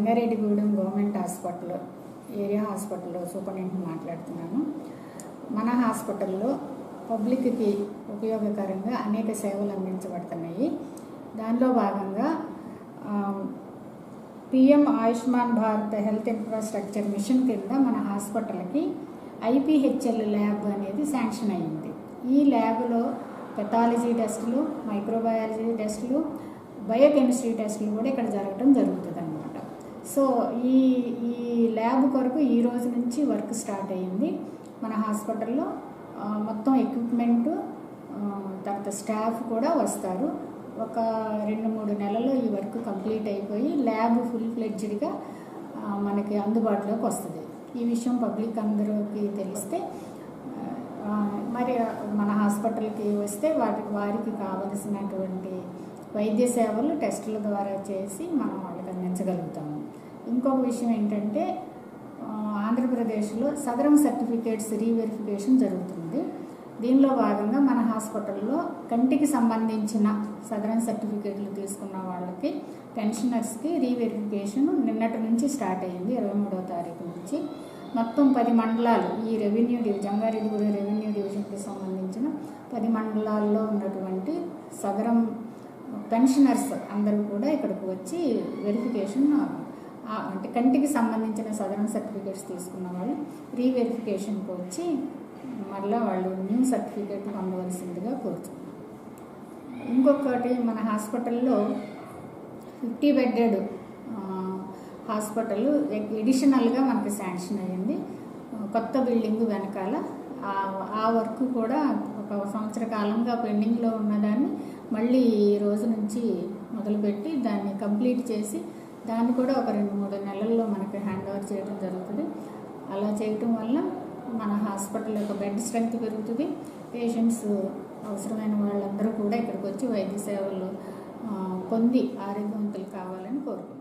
Rangareddygudem government hospital area హాస్పిటల్లో superintendent మాట్లాడుతున్నాను. మన హాస్పిటల్లో పబ్లిక్కి ఉపయోగకరంగా అనేక సేవలు అందించబడుతున్నాయి. దానిలో భాగంగా PM Ayushman Bharat health infrastructure mission కింద మన హాస్పిటల్కి ఐపీహెచ్ఎల్ ల్యాబ్ అనేది శాంక్షన్ అయ్యింది ఈ ల్యాబ్లో పెథాలజీ టెస్టులు మైక్రోబయాలజీ టెస్టులు బయోకెమిస్ట్రీ టెస్టులు కూడా ఇక్కడ జరగడం జరుగుతుంది అన్నమాట సో ఈ ఈ ల్యాబ్ కొరకు ఈ రోజు నుంచి వర్క్ స్టార్ట్ అయ్యింది. మన హాస్పిటల్లో మొత్తం ఎక్విప్మెంటు తర్వాత స్టాఫ్ కూడా వస్తారు. ఒక రెండు మూడు నెలల్లో ఈ వర్క్ కంప్లీట్ అయిపోయి ల్యాబ్ ఫుల్ ఫ్లెడ్జ్డ్గా మనకి అందుబాటులోకి వస్తుంది. ఈ విషయం పబ్లిక్ అందరికి తెలిస్తే మరి మన హాస్పిటల్కి వస్తే వాటికి వారికి కావలసినటువంటి వైద్య సేవలు టెస్టుల ద్వారా చేసి మనం వాళ్ళకి అందించగలుగుతాం. ఇంకొక విషయం ఏంటంటే ఆంధ్రప్రదేశ్లో సదరం సర్టిఫికేట్స్ రీవెరిఫికేషన్ జరుగుతుంది. దీనిలో భాగంగా మన హాస్పిటల్లో కంటికి సంబంధించిన సదరన్ సర్టిఫికేట్లు తీసుకున్న వాళ్ళకి పెన్షనర్స్కి రీవెరిఫికేషన్ నిన్నటి నుంచి స్టార్ట్ అయ్యింది ఇరవై మూడవ తారీఖు నుంచి. మొత్తం పది మండలాలు ఈ రెవెన్యూ డివిజన్ జంగారెడ్డిగూడ రెవెన్యూ డివిజన్కి సంబంధించిన పది మండలాల్లో ఉన్నటువంటి సదరం పెన్షనర్స్ అందరూ కూడా ఇక్కడికి వచ్చి వెరిఫికేషన్ అంటే కంటికి సంబంధించిన సదరన్ సర్టిఫికేట్స్ తీసుకున్న వాళ్ళు రీవెరిఫికేషన్కి వచ్చి మళ్ళీ వాళ్ళు న్యూ సర్టిఫికేట్ పొందవలసిందిగా కోరుతున్నాం. ఇంకొకటి మన హాస్పిటల్లో ఫిఫ్టీ బెడ్డెడ్ హాస్పిటల్ ఎడిషనల్గా మనకి శాంక్షన్ అయ్యింది. కొత్త బిల్డింగ్ వెనకాల ఆ- ఆ వర్క్ కూడా ఒక సంవత్సర కాలంగా పెండింగ్లో ఉన్నదాన్ని మళ్ళీ ఈ రోజు నుంచి మొదలుపెట్టి దాన్ని కంప్లీట్ చేసి దాన్ని కూడా ఒక రెండు మూడు నెలల్లో మనకి హ్యాండ్ ఓవర్ చేయడం జరుగుతుంది. అలా చేయటం వల్ల మన హాస్పిటల్ యొక్క బెడ్ స్ట్రెంగ్త్ పెరుగుతుంది. పేషెంట్స్ అవసరమైన వాళ్ళందరూ కూడా ఇక్కడికి వచ్చి వైద్య సేవలు పొంది ఆరోగ్యవంతులు కావాలని కోరుకుంటున్నాను